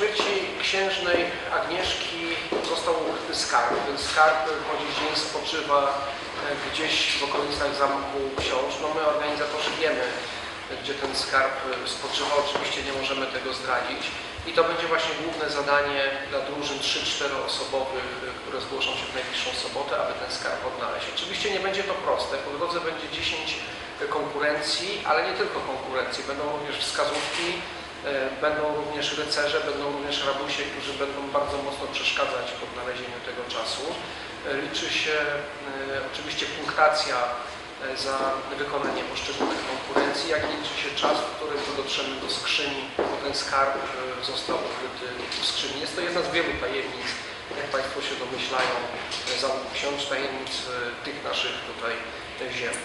śmierci księżnej Agnieszki został ukryty skarb. Ten skarb po spoczywa e, gdzieś w okolicach Zamku Książ. No my organizatorzy wiemy, gdzie ten skarb spoczywa. Oczywiście nie możemy tego zdradzić. I to będzie właśnie główne zadanie dla drużyn 3-4 osobowych, e, które zgłoszą się w najbliższą sobotę, aby ten skarb odnaleźć. Oczywiście nie będzie to proste. Po drodze będzie 10 konkurencji, ale nie tylko konkurencji. Będą również wskazówki, będą również rycerze, będą również rabusie, którzy będą bardzo mocno przeszkadzać w odnalezieniu tego czasu. E, Liczy się e, oczywiście punktacja e, za wykonanie poszczególnych konkurencji, jak liczy się czas, w którym dotrzemy do skrzyni, bo ten skarb e, został ukryty w skrzyni. Jest to jedna z wielu tajemnic, jak Państwo się domyślają, e, zamku książ, tajemnic e, tych naszych tutaj e, ziem.